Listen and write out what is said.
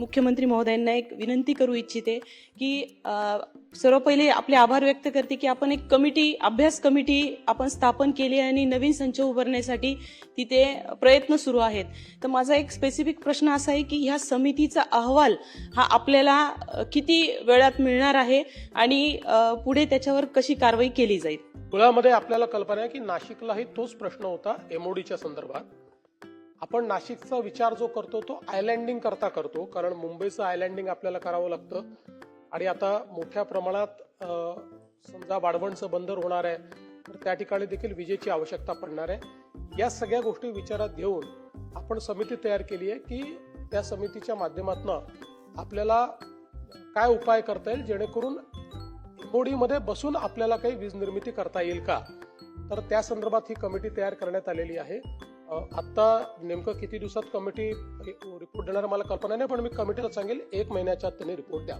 मुख्यमंत्री महोदयांना एक विनंती करू इच्छिते की सर्व पहिले आपले आभार व्यक्त करते की आपण एक कमिटी अभ्यास कमिटी आपण स्थापन केली आहे आणि नवीन संच उभारण्यासाठी तिथे प्रयत्न सुरू आहेत. तर माझा एक स्पेसिफिक प्रश्न असा आहे की ह्या समितीचा अहवाल हा आपल्याला किती वेळात मिळणार आहे आणि पुढे त्याच्यावर कशी कारवाई केली जाईल? मुळामध्ये आपल्याला कल्पना आहे की नाशिकलाही तोच प्रश्न होता एमओडीच्या संदर्भात. आपण नाशिकचा विचार जो करतो तो आयलँडिंग करता करतो कारण मुंबईचं आयलँडिंग आपल्याला करावं लागतं. आणि आता मोठ्या प्रमाणात समजा वाढवणचं बंदर होणार आहे तर त्या ठिकाणी देखील विजेची आवश्यकता पडणार आहे. या सगळ्या गोष्टी विचारात घेऊन आपण समिती तयार केली आहे की त्या समितीच्या माध्यमातून आपल्याला काय उपाय करता येईल जेणेकरून मध्ये बसून आपल्याला काही वीज निर्मिती करता येईल का? तर त्या संदर्भात ही कमिटी तयार करण्यात आलेली आहे. आत्ता नेमकं किती दिवसात कमिटी रिपोर्ट देणार मला कल्पना नाही पण मी कमिटीला सांगेल एक महिन्याच्या आत त्यांनी रिपोर्ट द्या.